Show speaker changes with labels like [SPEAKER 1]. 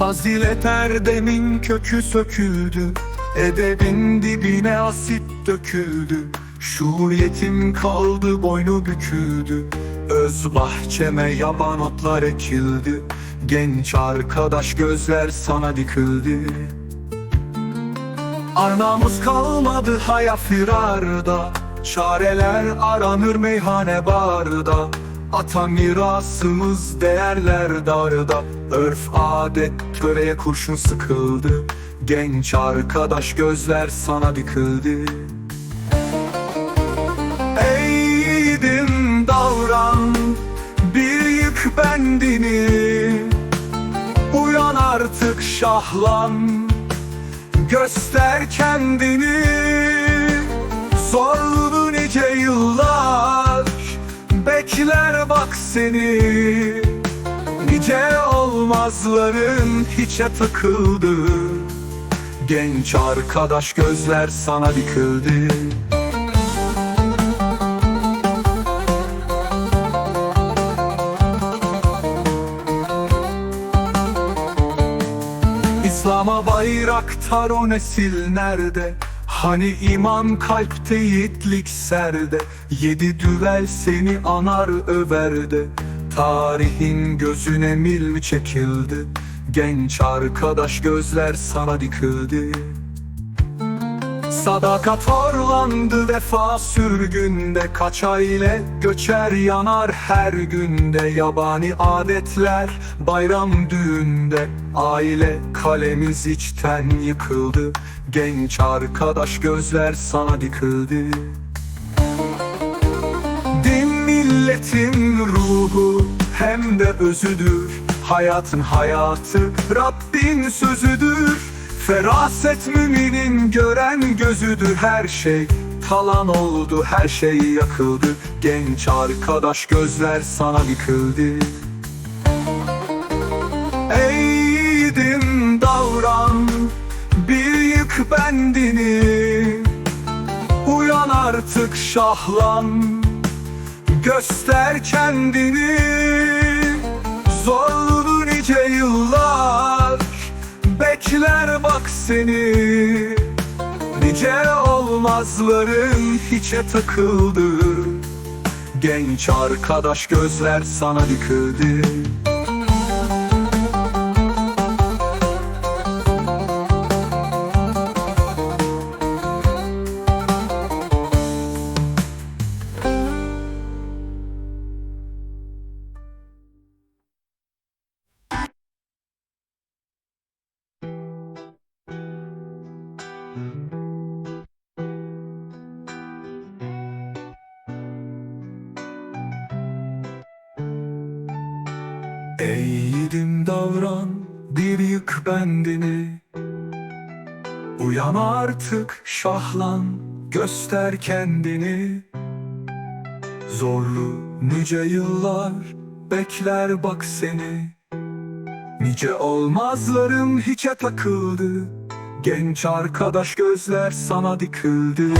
[SPEAKER 1] Fazilet erdemin kökü söküldü. Edebin dibine asit döküldü. Şuuriyetim kaldı boynu büküldü. Öz bahçeme yaban otlar ekildi. Genç arkadaş gözler sana dikildi. Arnamız kalmadı haya firarda. Çareler aranır meyhane barda Ata mirasımız değerler darda Örf adet töreye kurşun sıkıldı. Genç arkadaş gözler sana dikildi. Eğdim davran Bir yık bendini. Uyan artık şahlan Göster kendini. Zorlu seni. Nice olmazların hiçe takıldı. Genç arkadaş gözler sana dikildi. İslam'a bayraktar o nesil nerede? Hani iman kalpte yiğitlik serde Yedi düvel seni anar överde Tarihin gözüne mil mi çekildi? Genç arkadaş gözler sana dikildi Sadakat orlandı vefa sürgünde. Kaç aile göçer yanar her günde. Yabani adetler bayram düğünde. Aile kalemiz içten yıkıldı. Genç arkadaş gözler sana dikildi. Din milletin ruhu hem de özüdür. Hayatın hayatı Rabbin sözüdür Feraset müminin gören gözüdür her şey. Talan oldu her şey yakıldı. Genç arkadaş gözler sana dikildi. Eğdim davran bir yık bendini. Uyan artık şahlan Göster kendini seni. Nice olmazların hiçe takıldı. Genç arkadaş gözler sana dikildi Ey yiğidim davran bir yık bendini. Uyan artık şahlan göster kendini. Zorlu nice yıllar bekler bak seni. Nice olmazların hiçe takıldı. Genç arkadaş gözler sana dikildi